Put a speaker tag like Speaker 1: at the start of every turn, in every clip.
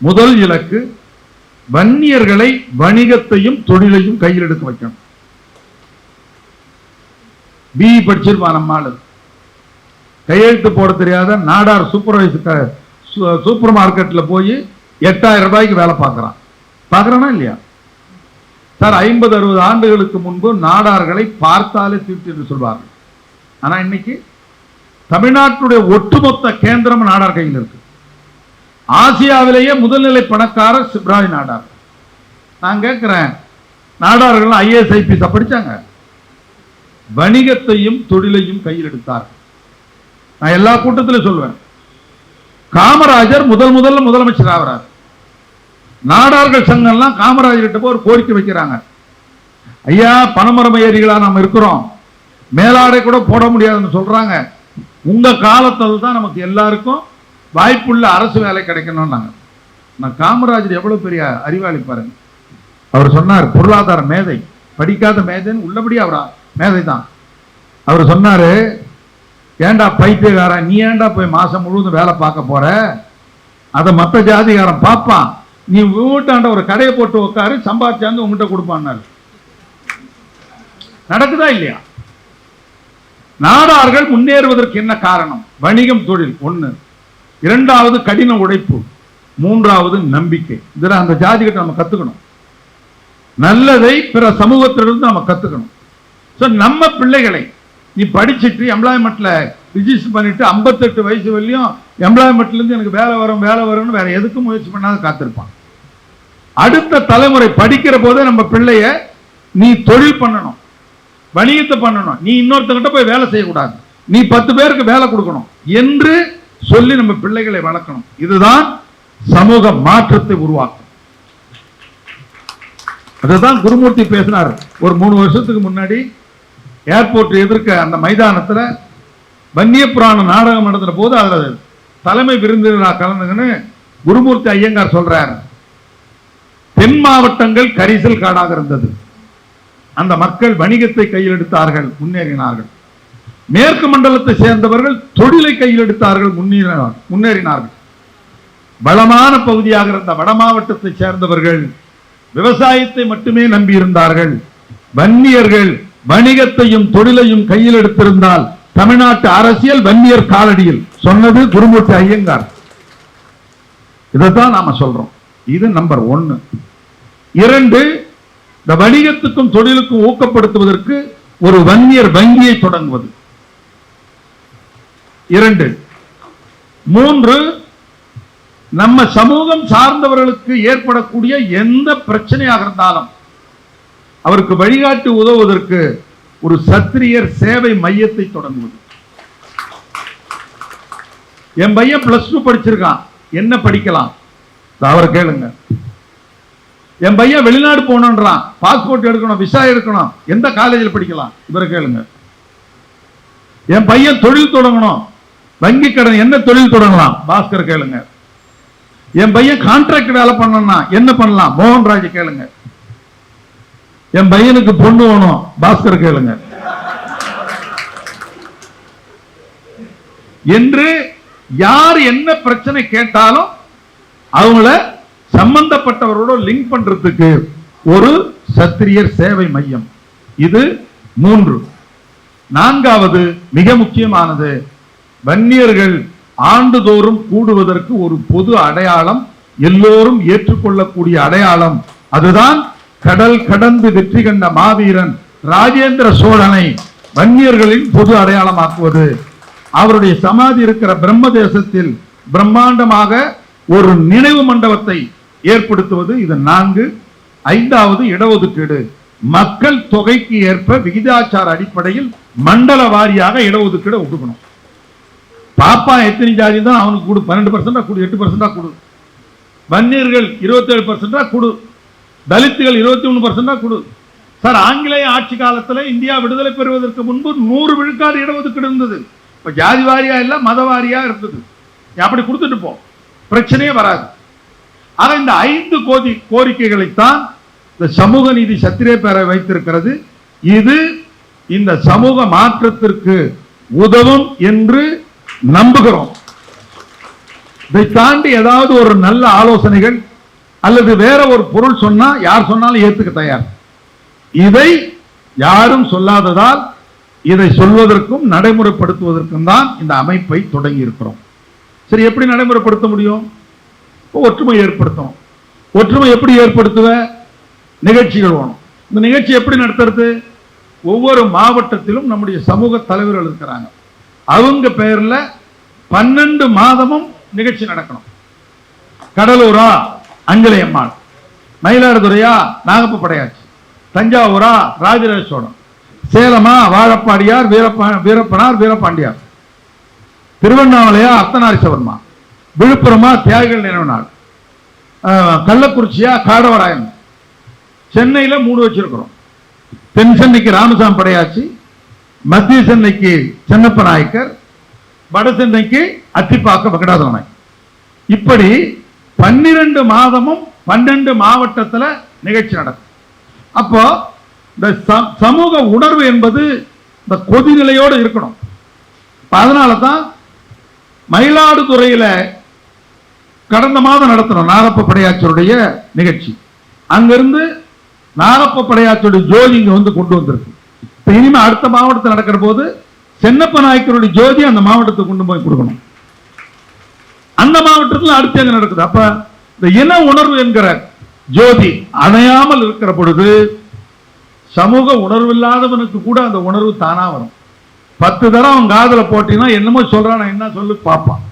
Speaker 1: முதல் இலக்கு வன்னியர்களை வணிகத்தையும் தொழிலையும் கையில் எடுக்க வைக்கணும். பிஇ படிச்சிருப்பான் நம்மாளு கையெழுத்து போட தெரியாத நாடார் சூப்பர்வைஸ் சூப்பர் மார்க்கெட்ல போய் எட்டாயிரம் ரூபாய்க்கு வேலை பார்க்குறான். பார்க்குறானா இல்லையா? சார் ஐம்பது அறுபது ஆண்டுகளுக்கு முன்பு நாடார்களை பார்த்தாலே தீர்த்து என்று சொல்வார்கள். ஆனா இன்னைக்கு தமிழ்நாட்டுடைய ஒட்டுமொத்த கேந்திரம் நாடார் கையில் இருக்கு. ஆசியாவிலேயே முதல்நிலை பணக்காரர் சிப்ராய் நாடார். நான் கேட்கிறேன் நாடார்கள் ஐஏஎஸ் ஐபிஎஸ் படிச்சாங்க? வணிகத்தையும் தொழிலையும் கையில் எடுத்தார். நான் எல்லா கூட்டத்திலும் சொல்வேன் காமராஜர் முதல் முதல்ல முதலமைச்சர் ஆகிறார். நாடார்கள் சங்கம்லாம் காமராஜர் கிட்ட போய் ஒரு கோரிக்கை வைக்கிறாங்க. ஐயா பணமரம் ஏரிகளா நம்ம இருக்கிறோம். மேலாடை கூட போட முடியாதுன்னு சொல்றாங்க. உங்க காலத்தில் தான் நமக்கு எல்லாருக்கும் வாய்ப்புள்ள அரசு வேலை கிடைக்கணும்னாங்க. நான் காமராஜர் எவ்வளவு பெரிய அறிவாளி பாருங்க. அவர் சொன்னார் பொருளாதார மேதை. படிக்காத மேதைன்னு உள்ளபடி அவர் மேதை தான் அவர் சொன்னாரு ஏன்டா பைத்தியக்காரன்? நீ ஏன்டா போய் மாசம் முழுவதும் வேலை பார்க்க போற? அதை மற்ற ஜாதிகாரன் பார்ப்பான். நீ வீட்டாண்ட ஒரு கடையை போட்டு உட்காரு சம்பாதிச்சாந்து உங்ககிட்ட கொடுப்பான்னாரு. நடக்குதா இல்லையா? நாடார்கள் முன்னேறுவதற்கு என்ன காரணம்? வணிகம் தொழில் ஒன்று இரண்டாவது கடின உழைப்பு மூன்றாவது நம்பிக்கை. இதில் அந்த ஜாதிகிட்ட நம்ம கத்துக்கணும். நல்லதை பிற சமூகத்திலிருந்து நம்ம கத்துக்கணும். ஸோ நம்ம பிள்ளைகளை நீ படிச்சுட்டு எம்ப்ளாய்மெண்ட்டில் ரிஜிஸ்டர் பண்ணிட்டு ஐம்பத்தெட்டு வயசு வரையும் எம்ப்ளாய்மெண்ட்லேருந்து எனக்கு வேலை வரும் வேலை வரும்னு வேற எதுக்கும் முயற்சி பண்ணாத காத்திருப்பான். அடுத்த தலைமுறை படிக்கிற போதே நம்ம பிள்ளைய நீ தொழில் பண்ணணும் வணிகத்தை பண்ணணும். நீ இன்னொருத்தங்கிட்ட போய் வேலை செய்யக்கூடாது. நீ பத்து பேருக்கு வேலை கொடுக்கணும். என்று சொல்லி நம்ம பிள்ளைகளை வளர்க்கணும். இதுதான் சமூக மாற்றத்தை உருவாக்கும். அதுதான் குருமூர்த்தி பேசினார். ஒரு மூணு வருஷத்துக்கு முன்னாடி ஏர்போர்ட் எதிர்க்க அந்த மைதானத்துல வன்னிய புராண நாடகம் நடத்துகிற போது அதில் தலைமை விருந்தினராக கலந்துங்கன்னு குருமூர்த்தி ஐயங்கார் சொல்றாரு. தென் மாவட்டங்கள் கரிசல் காடாக இருந்தது. அந்த மக்கள் வணிகத்தை கையில் எடுத்தார்கள் முன்னேறினார்கள். மேற்கு மண்டலத்தை சேர்ந்தவர்கள் தொழிலை கையில் எடுத்தார்கள் முன்னேறினார் முன்னேறினார்கள். வளமான பகுதியாக இருந்த வட மாவட்டத்தை சேர்ந்தவர்கள் விவசாயத்தை மட்டுமே நம்பியிருந்தார்கள். வன்னியர்கள் வணிகத்தையும் தொழிலையும் கையில் எடுத்திருந்தால் தமிழ்நாட்டு அரசியல் வன்னியர் காலடியில் சொன்னது குருமூர்த்தி ஐயங்கார். இதைத்தான் நாம சொல்றோம். இது நம்பர் ஒன்னு. இரண்டு இந்த வணிகத்துக்கும் தொழிலுக்கும் ஊக்கப்படுத்துவதற்கு ஒரு வன்னியர் வங்கியை தொடங்குவது. இரண்டு. மூன்று நம்ம சமூகம் சார்ந்தவர்களுக்கு ஏற்படக்கூடிய எந்த பிரச்சனையாக இருந்தாலும் அவருக்கு வழிகாட்டி உதவுவதற்கு ஒரு சத்திரியர் சேவை மையத்தை தொடங்குவது. என் பையன் பிளஸ் டூ படிச்சிருக்கான். என்ன படிக்கலாம்? அவரை கேளுங்க. என் பையன் வெளிநாடு போகணுன்றான். பாஸ்போர்ட் எடுக்கணும் விசா எடுக்கணும். எந்த காலேஜில் படிக்கலாம்? இவரை கேளுங்க. என் பையன் தொழில் தொடங்கணும். வங்கி கடன் என்ன தொழில் தொடங்கலாம்? பாஸ்கர் கேளுங்க. என் பையன் கான்ட்ராக்ட் வேலை பண்ணனா என்ன பண்ணலாம்? மோகன்ராஜ் கேளுங்க. என் பையனுக்கு பொண்ணு வேணும். பாஸ்கர் கேளுங்க. என்று யார் என்ன பிரச்சனை கேட்டாலும் அவங்கள சம்பந்தப்பட்டவரோட லிங்க் பண்றதுக்கு ஒரு சத்திரியர் சேவை மையம். இது மூன்று. நான்காவது மிக முக்கியமானது வன்னியர்கள் ஆண்டுதோறும் கூடுவதற்கு ஒரு பொது அடையாளம் எல்லோரும் ஏற்றுக்கொள்ளக்கூடிய அடையாளம். அதுதான் கடல் கடந்து வெற்றி கண்ட மாவீரன் ராஜேந்திர சோழனை வன்னியர்களின் பொது அடையாளமாக்குவது. அவருடைய சமாதி இருக்கிற பிரம்ம தேசத்தில் பிரம்மாண்டமாக ஒரு நினைவு மண்டபத்தை ஏற்படுத்துவது. இது நான்கு. ஐந்தாவது இடஒதுக்கீடு. மக்கள் தொகைக்கு ஏற்ப விகிதாச்சார அடிப்படையில் மண்டல வாரியாக இடஒதுக்கீடு ஒதுக்கணும். பாப்பா எத்தனை ஜாதி தான் அவனுக்கு கொடு. பன்னெண்டு பர்சன்டா கொடு எட்டு பர்சன்டா கொடு. வன்னியர்கள் இருபத்தேழு பர்சன்டா கொடு. தலித்துகள் இருபத்தி மூணு பர்சன்டா கொடு. சார் ஆங்கிலேய ஆட்சி காலத்துல இந்தியா விடுதலை பெறுவதற்கு முன்பு நூறு விழுக்காடு இடஒதுக்கீடு இருந்தது. இப்ப ஜாதி வாரியா இல்ல மத வாரியா இருந்தது. அப்படி கொடுத்துட்டு போ. பிரச்சனையே வராது. ஆனால் இந்த ஐந்து கோதி கோரிக்கைகளைத்தான் இந்த சமூக நீதி சத்திரிய பெற வைத்திருக்கிறது. இது இந்த சமூக மாற்றத்திற்கு உதவும் என்று நம்புகிறோம். இதை தாண்டி ஏதாவது ஒரு நல்ல ஆலோசனைகள் அல்லது வேற ஒரு பொருள் சொன்னா யார் சொன்னாலும் ஏத்துக்க தயார். இதை யாரும் சொல்லாததால் இதை சொல்வதற்கும் நடைமுறைப்படுத்துவதற்கும் தான் இந்த அமைப்பை தொடங்கி இருக்கிறோம். சரி எப்படி நடைமுறைப்படுத்த முடியும்? ஒற்றுமை ஏற்படுத்தணும் ஒற்றுமை எப்படி ஏற்படுத்துவ? நிகழ்ச்சிகள் வேணும். இந்த நிகழ்ச்சி எப்படி நடத்துறது? ஒவ்வொரு மாவட்டத்திலும் நம்முடைய சமூக தலைவர்கள் இருக்கிறாங்க. அவங்க பெயர்ல பன்னெண்டு மாதமும் நிகழ்ச்சி நடக்கணும். கடலூரா அஞ்சலையம்மாள். மயிலாடுதுறையா நாகப்ப படையாச்சி. தஞ்சாவூரா ராஜராஜ சோழன். சேலமா வாழப்பாடியார் வீரப்பா வீரப்பனார் வீரபாண்டியார். திருவண்ணாமலையா அர்த்தநாரி சவர்மா. விழுப்புரமா தியாகிகள் நினைவு நாள். கள்ளக்குறிச்சியா காடவராயன். சென்னையில் மூணு வச்சிருக்கிறோம். தென் சென்னைக்கு ராமசாமி படையாச்சி. மத்திய சென்னைக்கு சென்னப்ப நாயக்கர் வட சென்னைக்கு அத்திப்பாக்க வெங்கடாதர நாயக்கர். இப்படி பன்னிரண்டு மாதமும் பன்னெண்டு மாவட்டத்தில் நிகழ்ச்சி நடக்கும். அப்போ இந்த ச- சமூக உணர்வு என்பது இந்த கொதிநிலையோடு இருக்கணும். அதனால தான் மயிலாடுதுறையில் கடந்த மாதம் நடத்தினோம் நாரப்ப படையாச்சருடைய நிகழ்ச்சி. அங்கிருந்து நாரப்ப படையாச்சருடைய ஜோதி இங்கே வந்து கொண்டு வந்திருக்கு. இப்போ இனிமே அடுத்த மாவட்டத்தில் நடக்கிற போது சென்னப்ப நாயக்கருடைய ஜோதி அந்த மாவட்டத்தை கொண்டு போய் கொடுக்கணும். அந்த மாவட்டத்தில் அடுத்து எங்க நடக்குது? அப்ப இந்த இன உணர்வு என்கிற ஜோதி அணையாமல் இருக்கிற பொழுது சமூக உணர்வு இல்லாதவனுக்கு கூட அந்த உணர்வு தானா வரும். பத்து தடவை அவன் காதுல போட்டீங்கன்னா என்னமோ சொல்றான் என்ன சொல்லு பார்ப்பான்.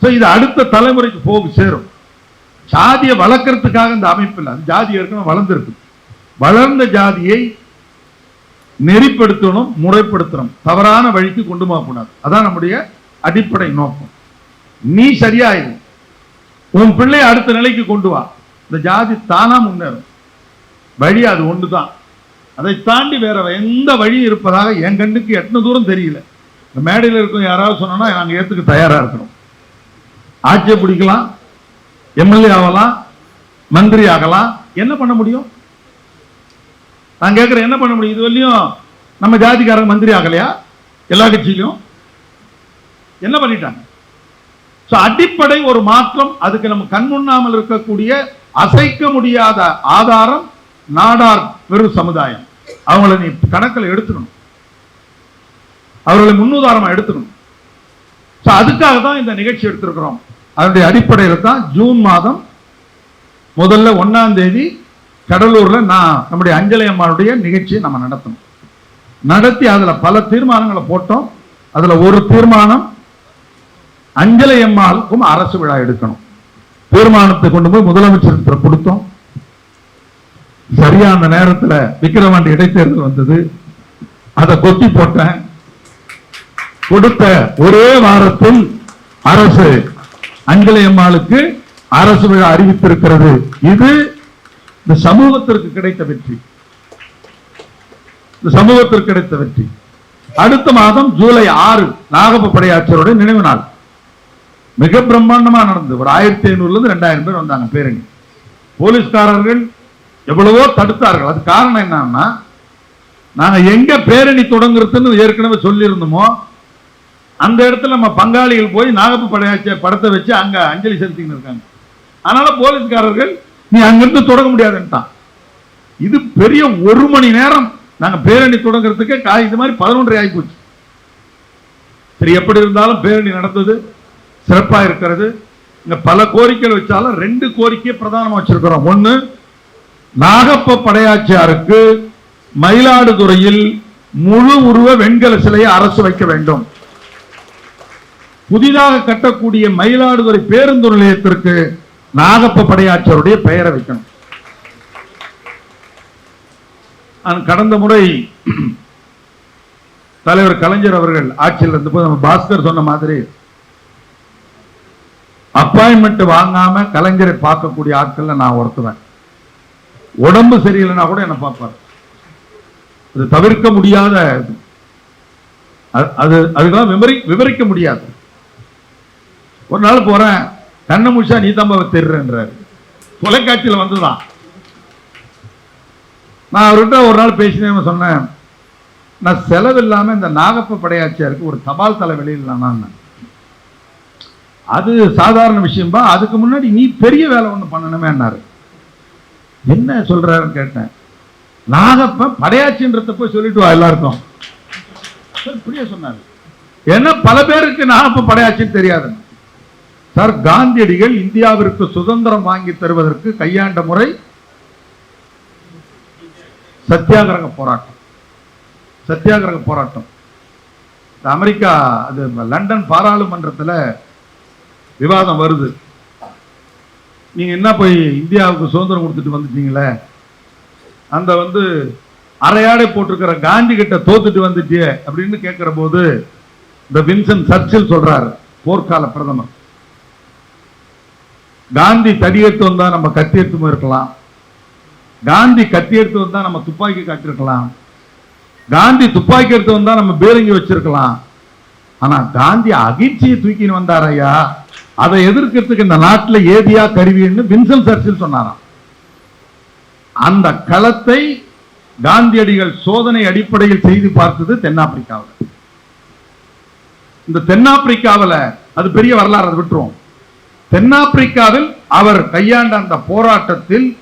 Speaker 1: சோ இது அடுத்த தலைமுறைக்கு போக சேரும். ஜாதியை வளர்க்கறதுக்காக இந்த அமைப்பு இல்லை. அந்த ஜாதி ஏற்கனவே வளர்ந்துருக்கு. வளர்ந்த ஜாதியை நெறிப்படுத்தணும் முறைப்படுத்தணும். தவறான வழிக்கு கொண்டு போகக்கூடாது அதான் நம்முடைய அடிப்படை நோக்கம். நீ சரியாயிரு. உன் பிள்ளையை அடுத்த நிலைக்கு கொண்டு வா. இந்த ஜாதி தானா முன்னேறும். வழி அது ஒண்ணுதான். அதை தாண்டி வேற எந்த வழி இருப்பதாக என் கண்ணுக்கு எத்தனை தூரம் தெரியல. இந்த மேடையில் இருக்கும் யாராவது சொன்னோம்னா நாங்க ஏற்றுக்க தயாரா இருக்கணும். ஆட்சியை பிடிக்கலாம். எம்எல்ஏ ஆகலாம். மந்திரி ஆகலாம். என்ன பண்ண முடியும்? நான் கேட்குறேன் என்ன பண்ண முடியும்? இது வரையும் நம்ம ஜாதிக்காரங்க மந்திரி ஆகலையா? எல்லா கட்சியிலும்? என்ன பண்ணிட்டாங்க? ஸோ அடிப்படை ஒரு மாற்றம் அதுக்கு நம்ம கண் முன்னாமல் இருக்கக்கூடிய அசைக்க முடியாத ஆதாரம் நாடார் பெரு சமுதாயம். அவங்கள நீ கணக்கில் எடுத்துக்கணும். அவர்களை முன்னுதாரணமா எடுத்துக்கணும். ஸோ அதுக்காக தான் இந்த நிகழ்ச்சி எடுத்திருக்கிறோம். அதனுடைய அடிப்படையில் தான் ஜூன் மாதம் முதல்ல ஒண்ணாம் தேதி கடலூர்ல நான் நம்முடைய அஞ்சலி அம்மாவுடைய நிகழ்ச்சியை நம்ம நடத்தணும். நடத்தி அதுல பல தீர்மானங்களை போட்டோம். அதுல ஒரு தீர்மானம் அஞ்சலையம்மாளுக்கும் அரசு விழா எடுக்கணும். தீர்மானத்தை கொண்டு போய் முதலமைச்சர் கொடுத்தோம். சரியா அந்த நேரத்துல விக்கிரவாண்டி இடைத்தேர்தல் வந்தது. அதை கொத்தி போட்டேன். கொடுத்த ஒரே வாரத்தில் அரசு அஞ்சலி அம்மாளுக்கு அரசு விழா அறிவித்திருக்கிறது. இது இந்த சமூகத்திற்கு கிடைத்த வெற்றி. இந்த சமூகத்திற்கு கிடைத்த வெற்றி. அடுத்த மாதம் ஜூலை ஆறு நாகப்ப படையாட்சியருடைய நினைவு நாள். மிக பிரம்மாண்டமா நடந்தது. ஒரு ஆயிரத்தி ஐநூறுல இருந்து ரெண்டாயிரம் பேர் வந்தாங்க பேரணி. போலீஸ்காரர்கள் எவ்வளவோ தடுத்தார்கள். அது காரணம் என்னன்னா நாங்க எங்க பேரணி தொடங்குறதுன்னு ஏற்கனவே சொல்லியிருந்தோமோ அந்த இடத்துல நம்ம பங்காளிகள் போய் நாகப்ப படையாட்சியர் படத்தை வச்சு அங்க அஞ்சலி செலுத்தின்னு இருக்காங்க. அதனால போலீஸ்காரர்கள் நீ அங்கிருந்து தொடங்க முடியாதுன்ட்டான். இது பெரிய ஒரு மணி நேரம் நாங்க பேரணி தொடங்குறதுக்கே காய் இது மாதிரி பதினொன்றரை ஆகி போச்சு சரி எப்படி இருந்தாலும் பேரணி நடந்தது சிறப்பா இருக்கிறது. இங்க பல கோரிக்கைகள் வச்சாலும் ரெண்டு கோரிக்கையை பிரதானமா வச்சிருக்கிறோம். ஒண்ணு நாகப்ப படையாச்சியாருக்கு மயிலாடுதுறையில் முழு உருவ வெண்கல சிலையை அரசு வைக்க வேண்டும். புதிதாக கட்டக்கூடிய மயிலாடுதுறை பேருந்து நிலையத்திற்கு நாகப்ப படையாச்சருடைய பெயரை வைக்கணும். கடந்த முறை தலைவர் கலைஞர் அவர்கள் ஆட்சியில் இருந்தபோது நம்ம பாஸ்கர் சொன்ன மாதிரி அப்பாயின்மெண்ட் வாங்காம கலைஞரை பார்க்கக்கூடிய ஆட்கள்ல நான் ஒருத்துவேன். உடம்பு சரியில்லைன்னா கூட என்ன பார்ப்பார். அது தவிர்க்க முடியாத அது- அது அதுக்கெல்லாம் விவரி விவரிக்க முடியாது. ஒரு நாள் போறேன். கண்ணை முடிச்சா நீ தான் தெரிறன்றாரு. தொலைக்காட்சியில் வந்துதான் நான் அவர்கிட்ட ஒரு நாள் பேசினேன் சொன்னேன். நான் செலவு இல்லாமல் இந்த நாகப்ப படையாச்சியாருக்கு ஒரு தபால் தலை வெளியிடலாம் அது சாதாரண விஷயம்பா அதுக்கு முன்னாடி நீ பெரிய வேலை ஒண்ணு பண்ணணுமேன்னாரு. என்ன சொல்றாருன்னு கேட்டேன். நாகப்ப படையாச்சின்றத போய் சொல்லிட்டு வா எல்லாருக்கும். இப்படியே சொன்னாரு. ஏன்னா பல பேருக்கு நாகப்ப படையாச்சின்னு தெரியாது சார் காந்தியடிகள் இந்தியாவிற்கு சுதந்திரம் வாங்கி தருவதற்கு கையாண்ட முறை சத்தியாகிரக போராட்டம். சத்தியாகிரக போராட்டம். அமெரிக்கா அது லண்டன் பாராளுமன்றத்தில் விவாதம் வருது. நீங்கள் என்ன போய் இந்தியாவுக்கு சுதந்திரம் கொடுத்துட்டு வந்துட்டீங்களே? அந்த வந்து அரையாடை போட்டிருக்கிற காந்தி கிட்ட தோத்துட்டு வந்துட்டியே அப்படின்னு கேட்குற போது இந்த வின்சன் சர்ச்சில் சொல்கிறார் போர்க்கால பிரதமர். காந்தி தடி எடுத்து வந்தால் நம்ம கத்தி எடுத்து இருக்கலாம். காந்தி கத்தி எடுத்து வந்தால் நம்ம துப்பாக்கி காட்டிருக்கலாம் காந்தி துப்பாக்கி எடுத்து வந்தால் நம்ம பேரங்கி வச்சிருக்கலாம். ஆனா காந்தி அகிழ்ச்சியை தூக்கின்னு வந்தார் ஐயா. அதை எதிர்க்கிறதுக்கு இந்த நாட்டில் ஏதியா கருவின்னு வின்சன் சர்ச்சில் சொன்னாராம். அந்த களத்தை காந்தியடிகள் சோதனை அடிப்படையில் செய்து பார்த்தது தென்னாப்பிரிக்காவில். இந்த தென்னாப்பிரிக்காவில் அது பெரிய வரலாறு அதை விட்டுருவோம். தென்னாப்பிரிக்காவில் அவர் கையாண்ட அந்த போராட்டத்தில்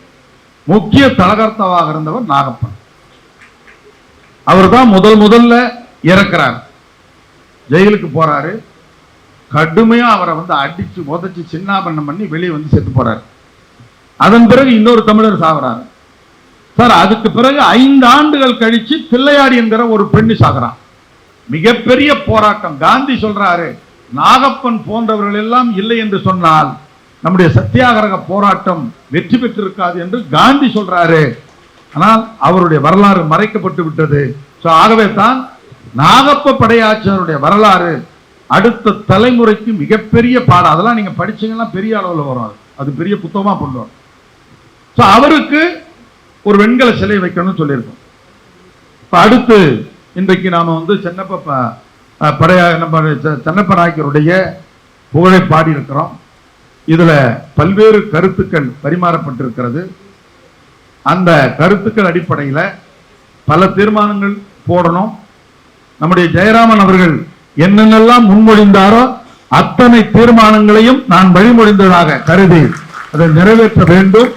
Speaker 1: முக்கிய தலகர்த்தவாக இருந்தவர் நாகப்பன். அவர் தான் முதல் முதல்ல இறக்கிறார். ஜெயிலுக்கு போறாரு. கடுமையா அவரை வந்து அடிச்சு உதைச்சு சின்னாபண்ணம் பண்ணி வெளியே வந்து செத்து போறாரு. அதன் பிறகு இன்னொரு தமிழர் சாகுறாரு. சார் அதுக்கு பிறகு ஐந்து ஆண்டுகள் கழிச்சு பிள்ளையாடி என்கிற ஒரு பெண்ணு சாகுறான் மிகப்பெரிய போராட்டம். காந்தி சொல்றாரு நாகப்பன் போன்றவர்கள் எல்லாம் இல்லை என்று சொன்னால் நம்முடைய சத்தியாகிரக போராட்டம் வெற்றி பெற்றிருக்காது என்று காந்தி சொல்றாரு. ஆனால் அவருடைய வரலாறு மறைக்கப்பட்டு விட்டது. சோ ஆகவே தான் நாகப்ப படையாச்சியருடைய வரலாறு அடுத்த தலைமுறைக்கு மிகப்பெரிய பாடம். அதெல்லாம் நீங்க படிச்சீங்கன்னா பெரிய அளவுல வரும் அது. பெரிய புத்தகமாக பண்ணுவோம் ஸோ சோ அவருக்கு ஒரு வெண்கல சிலை வைக்கணும்னு சொல்லியிருக்கோம். இப்ப அடுத்து இன்றைக்கு நாம வந்து சென்னப்ப படையா நம்ம செ- நாயக்கருடைய புகழை பாடியிருக்கிறோம். இதுல பல்வேறு கருத்துக்கள் பரிமாறப்பட்டிருக்கிறது. அந்த கருத்துக்கள் அடிப்படையில பல தீர்மானங்கள் போடணும். நம்முடைய ஜெயராமன் அவர்கள் என்னென்னலாம் முன்மொழிந்தாரோ அத்தனை தீர்மானங்களையும் நான் வழிமொழிந்ததாக கருதி அதை நிறைவேற்ற வேண்டும்.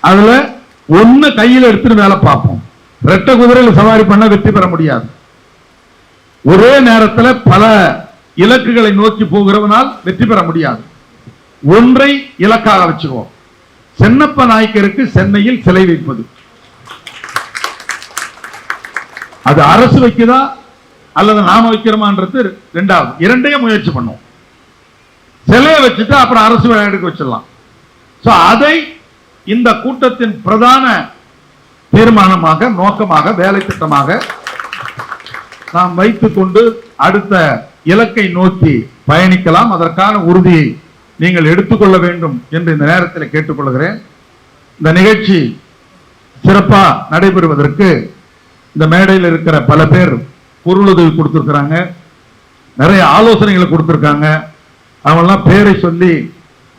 Speaker 1: அதுல ஒண்ணு கையில் எடுத்துட்டு வேலை பார்ப்போம். ரெட்டை குதிரையில் சவாரி பண்ண வெற்றி பெற முடியாது. ஒரே நேரத்துல பல இலக்குகளை நோக்கி போகிறவனால் வெற்றி பெற முடியாது. ஒன்றை இலக்காக வச்சுக்குவோம். சென்னப்ப நாயக்கருக்கு சென்னையில் சிலை வைப்பது. அது அரசு வைக்குதா அல்லது நாம வைக்கிறோமான்றது ரெண்டாவது. இரண்டையும் முயற்சி பண்ணுவோம். சிலையை வச்சுட்டு அப்புறம் அரசு எடுக்க வச்சிடலாம். சோ அதை இந்த கூட்டத்தின் பிரதான தீர்மானமாக நோக்கமாக வேலை திட்டமாக நாம் வைத்துக் கொண்டு அடுத்த இலக்கை நோக்கி பயணிக்கலாம். அதற்கான உறுதியை நீங்கள் எடுத்துக்கொள்ள வேண்டும் என்று இந்த நேரத்தில் கேட்டுக்கொள்கிறேன். இந்த நிகழ்ச்சி சிறப்பாக நடைபெறுவதற்கு இந்த மேடையில் இருக்கிற பல பேர் பொருளுதவி கொடுத்துருக்குறாங்க. நிறைய ஆலோசனைகளை கொடுத்துருக்காங்க. அவங்களாம் பேரை சொல்லி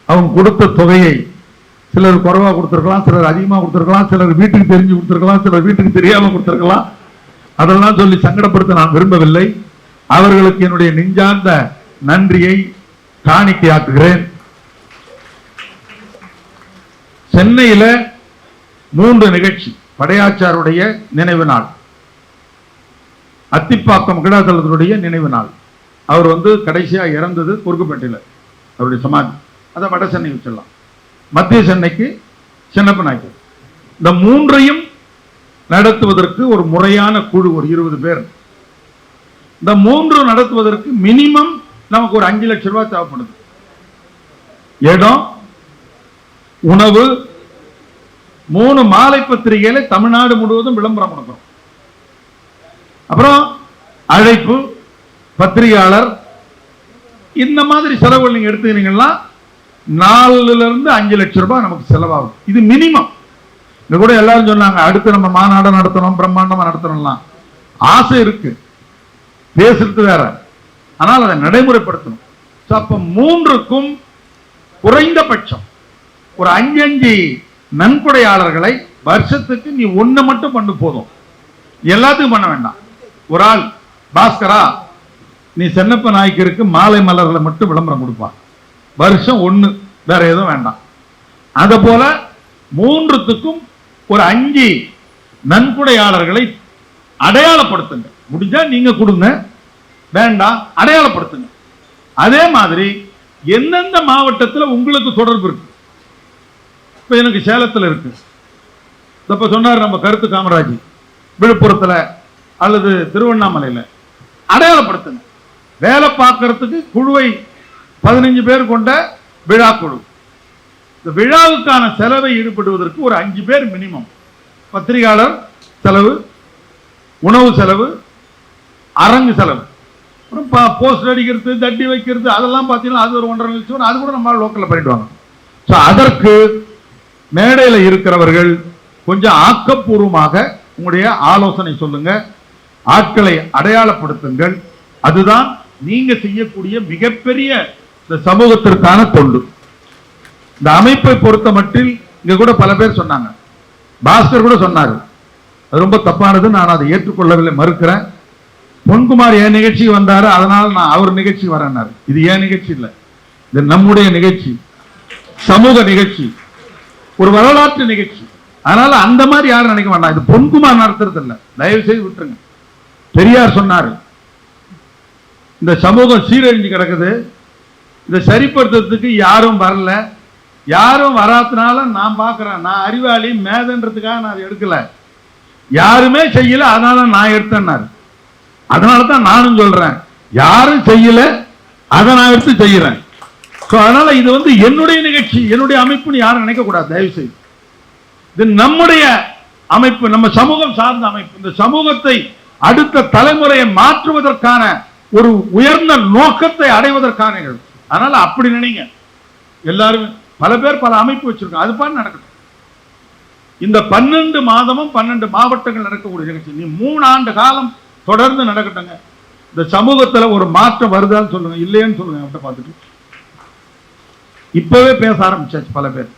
Speaker 1: அவங்க கொடுத்த தொகையை சிலர் குறைவாக கொடுத்துருக்கலாம் சிலர் அதிகமாக கொடுத்துருக்கலாம் சிலர் வீட்டுக்கு தெரிஞ்சு கொடுத்துருக்கலாம் சிலர் வீட்டுக்கு தெரியாமல் கொடுத்துருக்கலாம். அதெல்லாம் சொல்லி சங்கடப்படுத்த நான் விரும்பவில்லை. அவர்களுக்கு என்னுடைய நெஞ்சார்ந்த நன்றியை காணிக்கையாக்குகிறேன். சென்னையில மூன்று நிகழ்ச்சி. படையாச்சாருடைய நினைவு நாள். அத்திப்பாக்கம் கிடாதளத்தினுடைய நினைவு நாள். அவர் வந்து கடைசியா இறந்தது குறுக்குப்பேட்டையில். அவருடைய சமாதி. அதை வட சென்னை வச்சிடலாம். மத்திய சென்னைக்கு சின்னப்ப நாயக்கர். இந்த மூன்றையும் நடத்துவதற்கு ஒரு முறையான குழு ஒரு இருபது பேர். இந்த மூன்று நடத்துவதற்கு மினிமம் நமக்கு ஒரு அஞ்சு லட்சம் ரூபாய் தேவைப்படுது. இடம் உணவு மூணு மாலை பத்திரிகையில தமிழ்நாடு முழுவதும் விளம்பரம் கொடுக்கிறோம் அப்புறம் அழைப்பு பத்திரிகையாளர் இந்த மாதிரி செலவுகள் நீங்க எடுத்துக்கிறீங்கன்னா நாலுல இருந்து அஞ்சு லட்சம் ரூபாய் நமக்கு செலவாகும். இது மினிமம். இது கூட எல்லாரும் சொன்னாங்க அடுத்து நம்ம மாநாடு நடத்தணும் பிரம்மாண்டமா நடத்தணும்லாம். ஆசை இருக்கு. பேசுறது வேற. ஆனால் அதை நடைமுறைப்படுத்தணும். அப்ப மூன்றுக்கும் குறைந்தபட்சம் ஒரு அஞ்சு அஞ்சு நன்கொடையாளர்களை வருஷத்துக்கு நீ ஒண்ணு மட்டும் பண்ணு போதும். எல்லாத்துக்கும் பண்ண வேண்டாம். ஒரு ஆள் பாஸ்கரா நீ சென்னப்ப நாய்க்கருக்கு மாலை மலர்களை மட்டும் விளம்பரம் கொடுப்பா. வருஷம் ஒன்று வேற எதுவும் வேண்டாம். அதை போல மூன்றுத்துக்கும் ஒரு அஞ்சு நன்கொடையாளர்களை அடையாளப்படுத்துங்க. முடிஞ்சா நீங்க கொடுங்க. வேண்டாம் அடையாளப்படுத்துங்க. அதே மாதிரி எந்தெந்த மாவட்டத்தில் உங்களுக்கு தொடர்பு இருக்கு? இப்ப எனக்கு சேலத்தில் இருக்கு. இப்ப சொன்னார் நம்ம கருத்து காமராஜ். விழுப்புரத்துல அல்லது திருவண்ணாமலையில. அடையாளப்படுத்துங்க. வேலை பார்க்கறதுக்கு குழுவை பதினஞ்சு பேர் கொண்ட விழா குழு இந்த விழாவுக்கான செலவை ஈடுபடுவதற்கு ஒரு அஞ்சு பேர் மினிமம். பத்திரிகையாளர் செலவு உணவு செலவு அரங்கு செலவு. அப்புறம் போஸ்ட் அடிக்கிறது தட்டி வைக்கிறது அதெல்லாம் பார்த்தீங்கன்னா அது ஒரு ஒன்றரை லட்சம் அது கூட நம்ம லோக்கலில் பண்ணிடுவாங்க ஸோ அதற்கு மேடையில் இருக்கிறவர்கள் கொஞ்சம் ஆக்கப்பூர்வமாக உங்களுடைய ஆலோசனை சொல்லுங்க ஆட்களை அடையாளப்படுத்துங்கள். அதுதான் நீங்க செய்யக்கூடிய மிகப்பெரிய இந்த சமூகத்திற்கான தொண்டு. இந்த அமைப்பை பொறுத்த மட்டில் இங்க கூட பல பேர் சொன்னாங்க. பாஸ்கர் கூட சொன்னாரு. அது ரொம்ப தப்பானது நான் அதை ஏற்றுக்கொள்ளவில்லை மறுக்கிறேன். பொன்குமார் என் நிகழ்ச்சிக்கு வந்தாரு அதனால நான் அவர் நிகழ்ச்சி வரேன்னாரு. இது என் நிகழ்ச்சி இல்லை. இது நம்முடைய நிகழ்ச்சி. சமூக நிகழ்ச்சி. ஒரு வரலாற்று நிகழ்ச்சி. அதனால அந்த மாதிரி யாரும் நினைக்க வேண்டாம் இது பொன்குமார் நடத்துறது இல்ல தயவு செய்து விட்டுருங்க. பெரியார் சொன்னாரு. இந்த சமூகம் சீரழிஞ்சு கிடக்குது. இதை சரிப்படுத்துறதுக்கு யாரும் வரல. யாரும் வராதனால நான் பார்க்குறேன். நான் அறிவாளி மேதன்றதுக்காக நான் அதை எடுக்கலை. யாருமே செய்யல அதனால நான் எடுத்தேன்னாரு. அதனால தான் நானும் சொல்றேன். யாரும் செய்யல அதை நான் எடுத்து செய்யறேன். ஸோ அதனால இது வந்து என்னுடைய நிகழ்ச்சி என்னுடைய அமைப்புன்னு யாரும் நினைக்கக்கூடாது தயவு செய்து இது நம்முடைய அமைப்பு நம்ம சமூகம் சார்ந்த அமைப்பு. இந்த சமூகத்தை அடுத்த தலைமுறையை மாற்றுவதற்கான ஒரு உயர்ந்த நோக்கத்தை அடைவதற்கான நிகழ்வு. அதனால அப்படி நினைங்க. எல்லாருமே பல பேர் பல அமைப்பு வச்சிருக்காங்க. அது பாரு நடக்கட்டும் இந்த பன்னெண்டு மாதமும் பன்னெண்டு மாவட்டங்கள் நடக்கக்கூடிய நிகழ்ச்சி. நீ மூணு ஆண்டு காலம் தொடர்ந்து நடக்கட்டுங்க. இந்த சமூகத்துல ஒரு மாற்றம் வருதான்னு சொல்லுங்க இல்லையேன்னு சொல்லுங்க அவர்கிட்ட பார்த்துட்டு. இப்பவே பேச ஆரம்பிச்சாச்சு பல பேர்.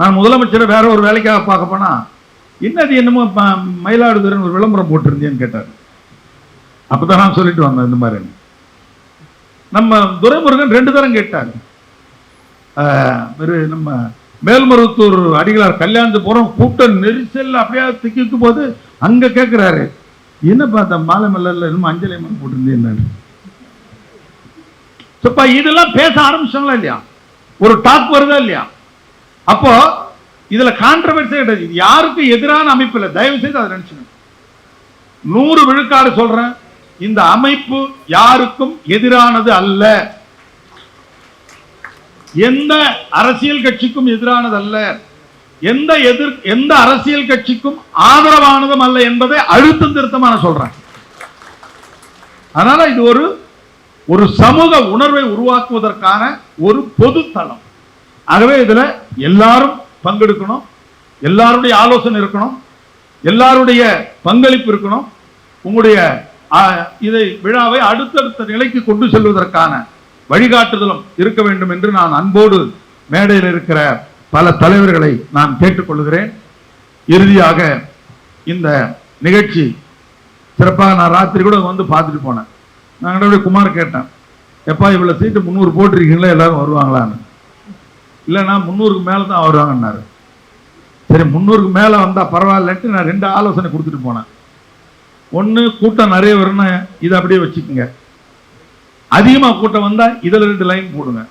Speaker 1: நான் முதலமைச்சரை வேற ஒரு வேலைக்காக பார்க்க போனா என்னது என்னமோ மயிலாடுதுறைன்னு ஒரு விளம்பரம் போட்டிருந்தேன்னு கேட்டார். அப்பதான் நான் சொல்லிட்டு வந்தேன் இந்த மாதிரி. நம்ம துரைமுருகன் ரெண்டு தரம் கேட்டார். பெரு நம்ம மேல்மருவத்தூர் அடிகளார் கல்யாணத்து போறோம் கூட்டம் நெரிசல் அப்படியே திக்கிக்கு போது அங்க கேட்குறாரு என்ன பார்த்தா மாலை மல்லர்ல என்னமோ அஞ்சலி மரம் போட்டிருந்தேன் சப்பா இதெல்லாம் பேச ஆரம்பிச்சாங்களா இல்லையா? ஒரு டாக் வருதா இல்லையா? அப்போ இதுல கான்ட்ரவர்சி கிடையாது. இது யாருக்கும் எதிரான அமைப்பு இல்லை. தயவு செய்து அதை நினைச்சுங்க நூறு விழுக்காடு சொல்றேன். இந்த அமைப்பு யாருக்கும் எதிரானது அல்ல. எந்த அரசியல் கட்சிக்கும் எதிரானது அல்ல எந்த எதிர் எந்த அரசியல் கட்சிக்கும் ஆதரவானதும் அல்ல என்பதை அழுத்தம் திருத்தமான சொல்றேன். அதனால இது ஒரு ஒரு சமூக உணர்வை உருவாக்குவதற்கான ஒரு பொது தளம். ஆகவே இதுல எல்லாரும் பங்கெடுக்கணும். எல்லாருடைய ஆலோசனை இருக்கணும். எல்லாருடைய பங்களிப்பு இருக்கணும். உங்களுடைய இதை விழாவை அடுத்தடுத்த நிலைக்கு கொண்டு செல்வதற்கான வழிகாட்டுதலும் இருக்க வேண்டும் என்று நான் அன்போடு மேடையில் இருக்கிற பல தலைவர்களை நான் கேட்டுக்கொள்கிறேன். இறுதியாக இந்த நிகழ்ச்சி சிறப்பாக நான் ராத்திரி கூட வந்து பார்த்துட்டு போனேன். நான் கடவுளை குமார் கேட்டேன். எப்பா இவ்வளோ சீட்டு முந்நூறு போட்டிருக்கீங்களா? எல்லாரும் வருவாங்களான்னு. இல்லைன்னா முந்நூறுக்கு மேலே தான் வருவாங்கன்னாரு. சரி முந்நூறுக்கு மேலே வந்தால் பரவாயில்லன்ட்டு நான் ரெண்டு ஆலோசனை கொடுத்துட்டு போனேன். ஒன்று கூட்டம் நிறைய வரும்னா இதை அப்படியே வச்சுக்கோங்க. அதிகமாக கூட்டம் வந்தால் இதில் ரெண்டு லைன் போடுங்க.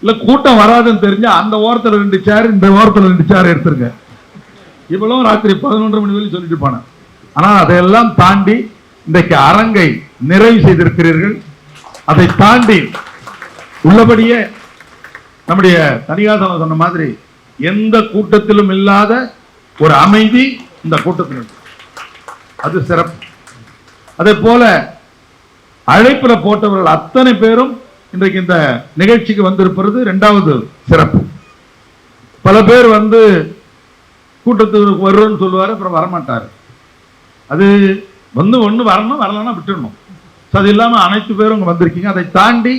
Speaker 1: இல்லை கூட்டம் வராதுன்னு தெரிஞ்சா அந்த ஓரத்தில் ரெண்டு சேர் இந்த ஓரத்தில் ரெண்டு சேர் எடுத்துருங்க. இவ்வளவு ராத்திரி பதினொன்றரை மணி வரையும் சொல்லிட்டு போனேன் ஆனால் அதையெல்லாம் தாண்டி இன்றைக்கு அரங்கை நிறைவு செய்திருக்கிறீர்கள். அதை தாண்டி உள்ளபடியே நம்முடைய தனிகாசனம் சொன்ன மாதிரி எந்த கூட்டத்திலும் இல்லாத ஒரு அமைதி இந்த கூட்டத்தில் அது சிறப்பு. அதே போல அழைப்பில் போட்டவர்கள் அத்தனை பேரும் இன்றைக்கு இந்த நிகழ்ச்சிக்கு வந்திருப்பது ரெண்டாவது சிறப்பு. பல பேர் வந்து கூட்டத்துக்கு வருவோம்னு சொல்லுவார் அப்புறம் வரமாட்டார். அது வந்து ஒண்ணு வரணும் வரலன்னா விட்டுடணும் ஸோ அது இல்லாமல் அனைத்து பேரும் இங்க வந்திருக்கீங்க. அதை தாண்டி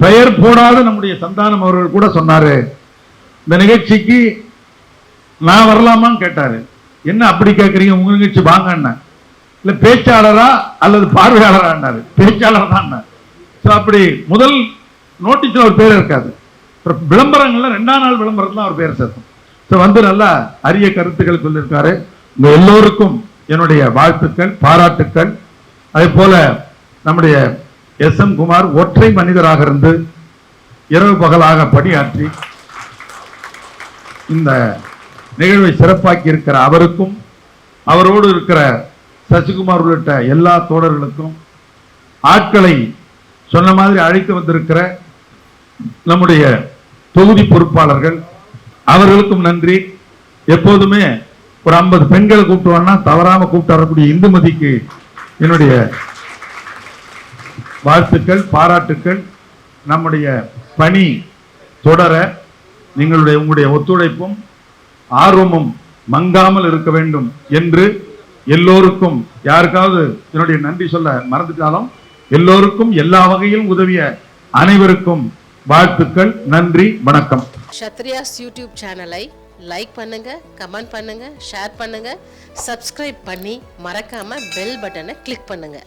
Speaker 1: பெயர் போடாத நம்முடைய சந்தானம் அவர்கள் கூட சொன்னார் இந்த நிகழ்ச்சிக்கு நான் வரலாமான்னு கேட்டார். என்ன அப்படி கேட்குறீங்க உங்கள் நிகழ்ச்சி வாங்கன்னு இல்ல பேச்சாளரா அல்லது பார்வையாளரான்னாரு. பேச்சாளர் தான் ஸோ அப்படி முதல் நோட்டீஸ்ல ஒரு பேர் இருக்காது. அப்புறம் விளம்பரங்கள்ல ரெண்டாம் நாள் விளம்பரத்துல அவர் பேர் சேர்த்தோம். ஸோ வந்து நல்லா அரிய கருத்துக்கள் சொல்லியிருக்காரு. உங்க எல்லோருக்கும் என்னுடைய வாழ்த்துக்கள் பாராட்டுக்கள். அதே போல நம்முடைய எஸ் எம் குமார் ஒற்றை மனிதராக இருந்து இரவு பகலாக பணியாற்றி இந்த நிகழ்வை சிறப்பாக்கி இருக்கிற அவருக்கும் அவரோடு இருக்கிற சசிகுமார் உள்ளிட்ட எல்லா தோழர்களுக்கும் ஆட்களை சொன்ன மாதிரி அழைத்து வந்திருக்கிற நம்முடைய தொகுதி பொறுப்பாளர்கள் அவர்களுக்கும் நன்றி. எப்போதுமே ஒரு ஐம்பது பெண்களை கூப்பிட்டு தவறாம கூப்பிட்டு வரக்கூடிய இந்துமதிக்கு என்னுடைய வாழ்த்துக்கள் பாராட்டுக்கள். நம்முடைய பணி தொடர நீங்களுடைய உங்களுடைய ஒத்துழைப்பும் ஆர்வமும் மங்காமல் இருக்க வேண்டும் என்று எல்லோருக்கும் யாருக்காவது என்னுடைய நன்றி சொல்ல மறந்துட்டாலும் எல்லோருக்கும் எல்லா வகையிலும் உதவிய அனைவருக்கும் வாழ்த்துக்கள் நன்றி வணக்கம்.
Speaker 2: ஷத்ரியாஸ் யூடியூப் சேனலை லைக் பண்ணுங்க கமெண்ட் பண்ணுங்க ஷேர் பண்ணுங்க சப்ஸ்கிரைப் பண்ணி மறக்காம பெல் பட்டனை கிளிக் பண்ணுங்க.